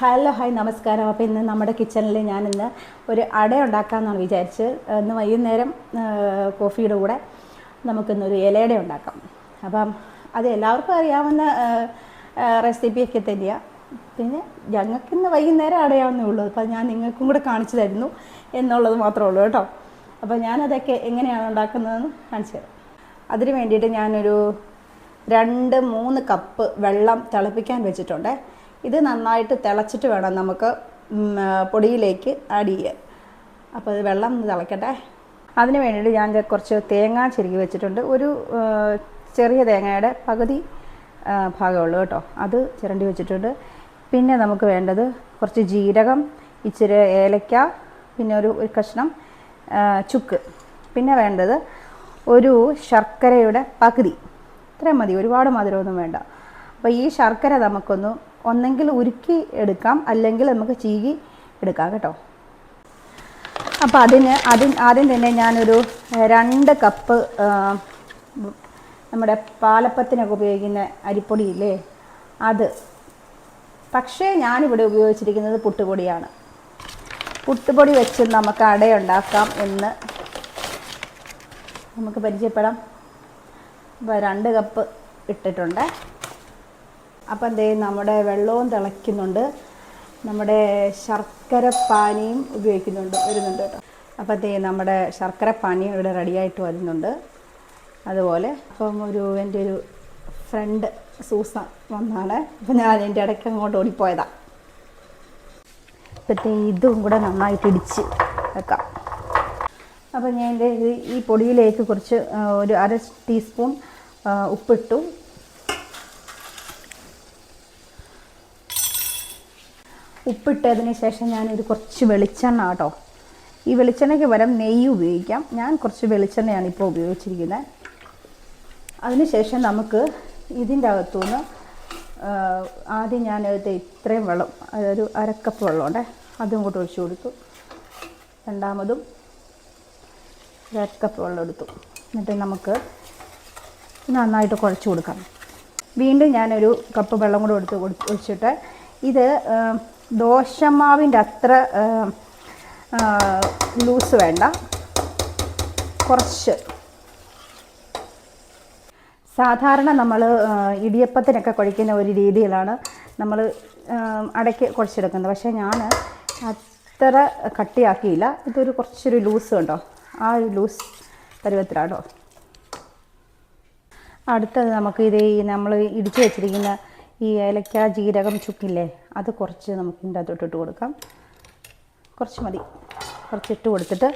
Hello hi നമസ്കാരം. അപ്പോൾ ഇന്ന് നമ്മുടെ കിച്ചണിൽ ഞാൻ ഇന്ന് ഒരു അട ഉണ്ടാക്കാമെന്നാണ് വിചാരിച്ച്. ഇന്ന് വൈകുന്നേരം കോഫിയുടെ കൂടെ നമുക്കിന്നൊരു ഇലയട ഉണ്ടാക്കാം. അപ്പം അത് എല്ലാവർക്കും അറിയാവുന്ന റെസിപ്പിയൊക്കെ തന്നെയാണ് പിന്നെ ഞങ്ങൾക്കിന്ന് വൈകുന്നേരം അടയാവുന്നേ ഉള്ളൂ. അപ്പോൾ ഞാൻ നിങ്ങൾക്കും കൂടെ കാണിച്ചു തരുന്നു എന്നുള്ളത് മാത്രമേ ഉള്ളൂ കേട്ടോ. അപ്പോൾ ഞാനതൊക്കെ എങ്ങനെയാണ് ഉണ്ടാക്കുന്നതെന്ന് കാണിച്ചു തരാം. അതിന് വേണ്ടിയിട്ട് ഞാനൊരു രണ്ട് മൂന്ന് കപ്പ് വെള്ളം തിളപ്പിക്കാൻ വെച്ചിട്ടുണ്ട്. ഇത് നന്നായിട്ട് തിളച്ചിട്ട് വേണം നമുക്ക് പൊടിയിലേക്ക് ആഡ് ചെയ്യാൻ. അപ്പോൾ ഇത് വെള്ളം തിളക്കട്ടെ. അതിന് വേണ്ടിയിട്ട് ഞാൻ കുറച്ച് തേങ്ങ ചിരുകി വെച്ചിട്ടുണ്ട്. ഒരു ചെറിയ തേങ്ങയുടെ പകുതി ഭാഗമുള്ളൂ കേട്ടോ. അത് ചിരണ്ടി വെച്ചിട്ടുണ്ട്. പിന്നെ നമുക്ക് വേണ്ടത് കുറച്ച് ജീരകം ഇച്ചിരി ഏലക്ക പിന്നെ ഒരു ഒരു കഷ്ണം ചുക്ക്. പിന്നെ വേണ്ടത് ഒരു ശർക്കരയുടെ പകുതി. ഇത്രയും മതി. ഒരുപാട് മധുരമൊന്നും വേണ്ട. അപ്പോൾ ഈ ശർക്കര നമുക്കൊന്ന് ഒന്നെങ്കിൽ ഉരുക്കി എടുക്കാം അല്ലെങ്കിൽ നമുക്ക് ചീകി എടുക്കാം കേട്ടോ. അപ്പോൾ അതിന് അതിന് ആദ്യം തന്നെ ഞാനൊരു രണ്ട് കപ്പ് നമ്മുടെ പാലപ്പത്തിനൊക്കെ ഉപയോഗിക്കുന്ന അരിപ്പൊടിയില്ലേ അത്. പക്ഷേ ഞാനിവിടെ ഉപയോഗിച്ചിരിക്കുന്നത് പുട്ടുപൊടിയാണ്. പുട്ടുപൊടി വെച്ച് നമുക്ക് അടയുണ്ടാക്കാം എന്ന് നമുക്ക് പരിചയപ്പെടാം. അപ്പോൾ രണ്ട് കപ്പ് ഇട്ടിട്ടുണ്ട്. അപ്പം ദേ നമ്മുടെ വെള്ളവും തിളയ്ക്കുന്നുണ്ട്. നമ്മുടെ ശർക്കര പാനിയും ഉപയോഗിക്കുന്നുണ്ട് വരുന്നുണ്ട് കേട്ടോ. അപ്പം ദേ നമ്മുടെ ശർക്കര പാനിയും ഇവിടെ റെഡിയായിട്ട് വരുന്നുണ്ട്. അതുപോലെ അപ്പം ഒരു എന്റെ ഒരു ഫ്രണ്ട് സൂസ വന്നാണ്. അപ്പം ഞാൻ എന്റെ ഇടയ്ക്ക് അങ്ങോട്ട് ഓടിപ്പോയതാണ് ഇപ്പോഴത്തെ ഇതും കൂടെ നന്നായിട്ട് ഇടിച്ച് വെക്കാം. അപ്പം ഞാൻ എന്റെ ഈ പൊടിയിലേക്ക് കുറച്ച് ഒരു അര ടീസ്പൂൺ ഉപ്പിട്ടു. ഉപ്പിട്ടതിന് ശേഷം ഞാനിത് കുറച്ച് വെളിച്ചെണ്ണ കേട്ടോ. ഈ വെളിച്ചെണ്ണയ്ക്ക് പകരം നെയ്യ് ഉപയോഗിക്കാം. ഞാൻ കുറച്ച് വെളിച്ചെണ്ണയാണ് ഇപ്പോൾ ഉപയോഗിച്ചിരിക്കുന്നത്. അതിനുശേഷം നമുക്ക് ഇതിന്റെ അകത്തുനിന്ന് ആദ്യം ഞാൻ ഇത് ഇത്രയും വെള്ളം അതൊരു അരക്കപ്പ് വെള്ളമുണ്ടേ അതും കൂടെ ഒഴിച്ചു കൊടുത്തു. രണ്ടാമതും അരക്കപ്പ് വെള്ളം എടുത്തു. എന്നിട്ട് നമുക്ക് നന്നായിട്ട് കുഴച്ച് കൊടുക്കാം. വീണ്ടും ഞാനൊരു കപ്പ് വെള്ളം കൂടെ എടുത്ത് ഒഴിച്ചിട്ട് ഇത് ദോശമാവിന്റെ അത്ര ലൂസ് വേണ്ട. കുറച്ച്. സാധാരണ നമ്മൾ ഇടിയപ്പത്തിനൊക്കെ കുഴയ്ക്കുന്ന ഒരു രീതിയിലാണ് നമ്മൾ അടയ്ക്ക് കുഴച്ചെടുക്കുന്നത്. പക്ഷേ ഞാൻ അത്ര കട്ടിയാക്കിയില്ല. ഇതൊരു കുറച്ചൊരു ലൂസ് ഉണ്ടോ? ആ ഒരു ലൂസ് പരുവത്തിലാണോ? അടുത്തത് നമുക്ക് ഇത് നമ്മൾ ഇടിച്ചു വെച്ചിരിക്കുന്ന ഈ ഏലക്ക ജീരകം ചുക്കില്ലേ അത് കുറച്ച് നമുക്ക് ഇതിന്റെ അകത്തോട്ട് ഇട്ട് കൊടുക്കാം. കുറച്ച് മതി. കുറച്ച് ഇട്ട് കൊടുത്തിട്ട്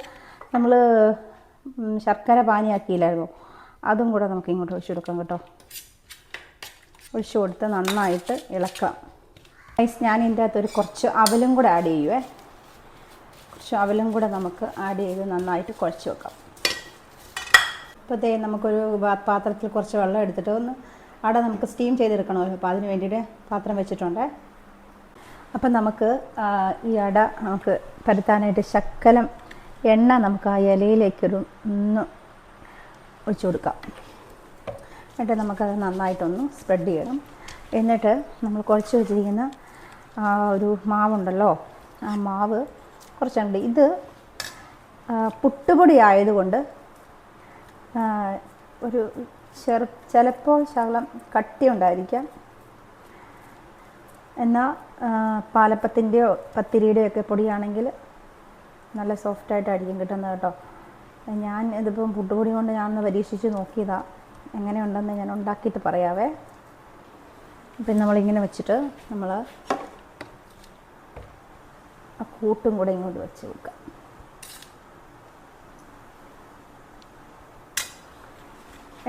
നമ്മൾ ശർക്കര പാനിയാക്കിയില്ലായിരുന്നു? അതും കൂടെ നമുക്ക് ഇങ്ങോട്ട് ഒഴിച്ചു കൊടുക്കാം കേട്ടോ. ഒഴിച്ചു കൊടുത്ത് നന്നായിട്ട് ഇളക്കാം. ഐസ് ഞാൻ ഇതിന്റെ അകത്ത് ഒരു കുറച്ച് അവലും കൂടെ ആഡ് ചെയ്യുവേ. കുറച്ച് അവലും കൂടെ നമുക്ക് ആഡ് ചെയ്ത് നന്നായിട്ട് കുഴച്ച് വെക്കാം. ഇപ്പോൾ ദേ നമുക്കൊരു പാത്രത്തിൽ കുറച്ച് വെള്ളം എടുത്തിട്ട് ഒന്ന് അവിടെ നമുക്ക് സ്റ്റീം ചെയ്തെടുക്കണമല്ലോ അപ്പോൾ അതിന് വേണ്ടിയിട്ട് പാത്രം വെച്ചിട്ടുണ്ട്. അപ്പം നമുക്ക് ഈ അട നമുക്ക് പരത്താനായിട്ട് ശക്കലം എണ്ണ നമുക്ക് ആ ഇലയിലേക്കൊരു ഒന്ന് ഒഴിച്ചു കൊടുക്കാം. എന്നിട്ട് നമുക്കത് നന്നായിട്ടൊന്ന് സ്പ്രെഡ് ചെയ്യണം. എന്നിട്ട് നമ്മൾ കുഴച്ച് വെച്ചിരിക്കുന്ന ഒരു മാവുണ്ടല്ലോ ആ മാവ് കുറച്ചുണ്ട് ഇത് പുട്ടുപൊടി ആയതുകൊണ്ട് ഒരു ചെറു ചിലപ്പോൾ ശകലം കട്ടി ഉണ്ടായിരിക്കാം എന്നാൽ പാലപ്പത്തിന്റെയോ പത്തിരിയുടെയോ ഒക്കെ പൊടിയാണെങ്കിൽ നല്ല സോഫ്റ്റായിട്ടായിരിക്കും കിട്ടുന്നത് കേട്ടോ. ഞാൻ ഇതിപ്പം പുട്ടുപൊടി കൊണ്ട് ഞാനൊന്ന് പരീക്ഷിച്ച് നോക്കിയതാ. എങ്ങനെയുണ്ടെന്ന് ഞാൻ ഉണ്ടാക്കിയിട്ട് പറയാവേ. അപ്പം നമ്മളിങ്ങനെ വെച്ചിട്ട് നമ്മൾ ആ കൂട്ടും കൂടെ ഇങ്ങോട്ട് വെച്ച് കൊടുക്കാം.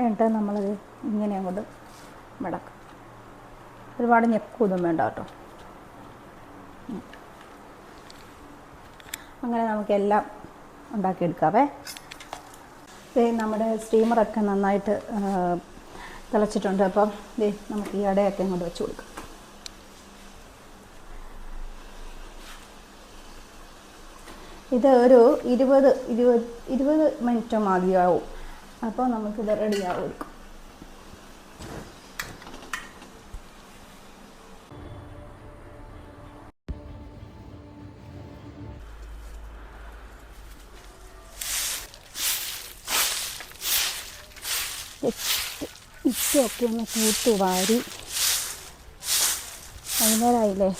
എന്നിട്ട് നമ്മളത് ഇങ്ങനെ അങ്ങോട്ട് മടക്കാം. ഒരുപാട് ഞെക്കൊന്നും വേണ്ട കേട്ടോ. അങ്ങനെ നമുക്കെല്ലാം ഉണ്ടാക്കിയെടുക്കാവേ. നമ്മുടെ സ്റ്റീമറൊക്കെ നന്നായിട്ട് തിളച്ചിട്ടുണ്ട്. അപ്പം ദേ നമുക്ക് ഈ അടയൊക്കെ ഇങ്ങോട്ട് വെച്ച് കൊടുക്കാം. ഇത് ഒരു ഇരുപത് ഇരുപത് ഇരുപത് മിനിറ്റ് മതിയാവും. അപ്പോൾ നമുക്കിത് റെഡി റെഡിയാവും ഇച്ചൊക്കെ ഒന്ന് കൂട്ടി വാരി. വൈകുന്നേരമായില്ലേ?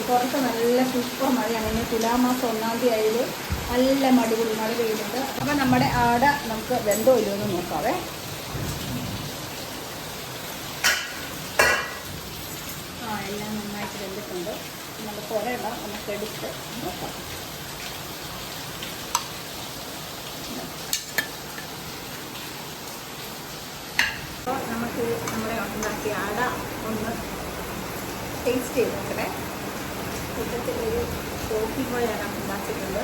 പുറത്ത് നല്ല സൂപ്പർ മഴയാണ് ഇനി തുലാമാസം ഒന്നാം തീയതി ആയില്ലേ നല്ല മടിപൊളി മഴ പെയ്തിട്ട് അപ്പം നമ്മുടെ ആട നമുക്ക് വെന്തോ ഇല്ലയോ എന്ന് നോക്കാവേ. ആ എല്ലാം നന്നായിട്ട് വെന്തിട്ടുണ്ട്. നമുക്ക് കുറേണ്ട നമുക്ക് എടുത്ത് നോക്കാം. നമുക്ക് നമ്മുടെ ഉണ്ടാക്കിയ അട ഒന്ന് ടേസ്റ്റ് ചെയ്ത് നോക്കണേ. കൂട്ടത്തിൽ ഒരു കോഫി പോലെയാണ് ഉണ്ടാക്കിയിട്ടുണ്ട്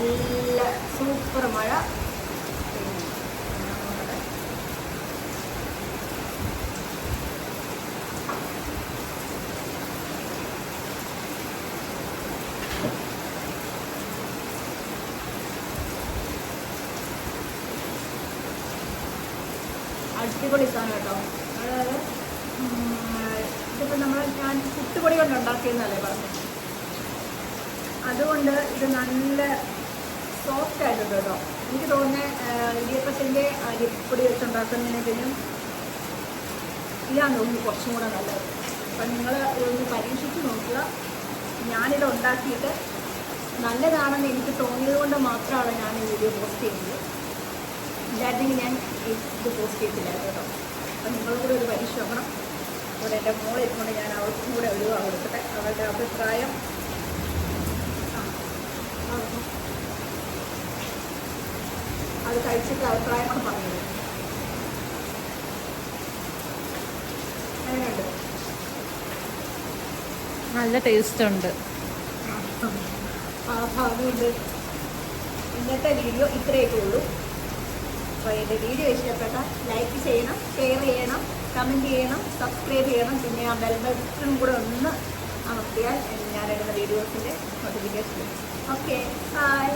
നല്ല സൂപ്പർ മഴ. അടിപൊളി സാധനം കേട്ടോ ഇതിപ്പോൾ നമ്മൾ ഞാൻ പുട്ടുപൊടി കൊണ്ട് ഉണ്ടാക്കിയെന്നല്ലേ പറഞ്ഞത് അതുകൊണ്ട് ഇത് നല്ല സോഫ്റ്റ് ആയിട്ടുണ്ട് കേട്ടോ. എനിക്ക് തോന്നുന്നത് ഇടിയപ്പത്തിന്റെ അരിപ്പൊടി വെച്ചുണ്ടാക്കുന്നതിനെങ്കിലും ഇല്ലാന്ന് തോന്നുന്നു കുറച്ചും കൂടെ നല്ലത്. അപ്പം നിങ്ങൾ ഇതൊന്ന് പരീക്ഷിച്ച് നോക്കുക. ഞാനിത് ഉണ്ടാക്കിയിട്ട് നല്ലതാണെന്ന് എനിക്ക് തോന്നിയത് കൊണ്ട് മാത്രമാണ് ഞാൻ ഈ വീഡിയോ പോസ്റ്റ് ചെയ്യുന്നത്. ഇല്ലായിരുന്നെങ്കിൽ ഞാൻ ഇത് പോസ്റ്റ് ചെയ്തില്ലായിരുന്നു കേട്ടോ. അപ്പം നിങ്ങളും ഒരു പരീക്ഷ നോക്കണം. ഇവിടെ എന്റെ മോളെ കൊണ്ട് ഞാൻ അവർക്കും കൂടെ ഒരു കൊടുക്കട്ടെ അവരുടെ അഭിപ്രായം ആ, അത് കഴിച്ചിട്ട് അഭിപ്രായമാണ് പറഞ്ഞത്. നല്ല ടേസ്റ്റ് ഉണ്ട്. ആ ഭാഗമുണ്ട് ഇന്നത്തെ വീഡിയോ ഇത്രയൊക്കെ ഉള്ളൂ. അപ്പോൾ എന്റെ വീഡിയോ ഇഷ്ടപ്പെട്ടാൽ ലൈക്ക് ചെയ്യണം ഷെയർ ചെയ്യണം കമന്റ് ചെയ്യണം സബ്സ്ക്രൈബ് ചെയ്യണം. പിന്നെ ആ ബെൽ ബട്ടണും കൂടെ ഒന്ന് അമർത്തിയാൽ ഞാൻ എടുക്കുന്ന വീഡിയോസിന്റെ നോട്ടിഫിക്കേഷൻ ഓക്കെ ബൈ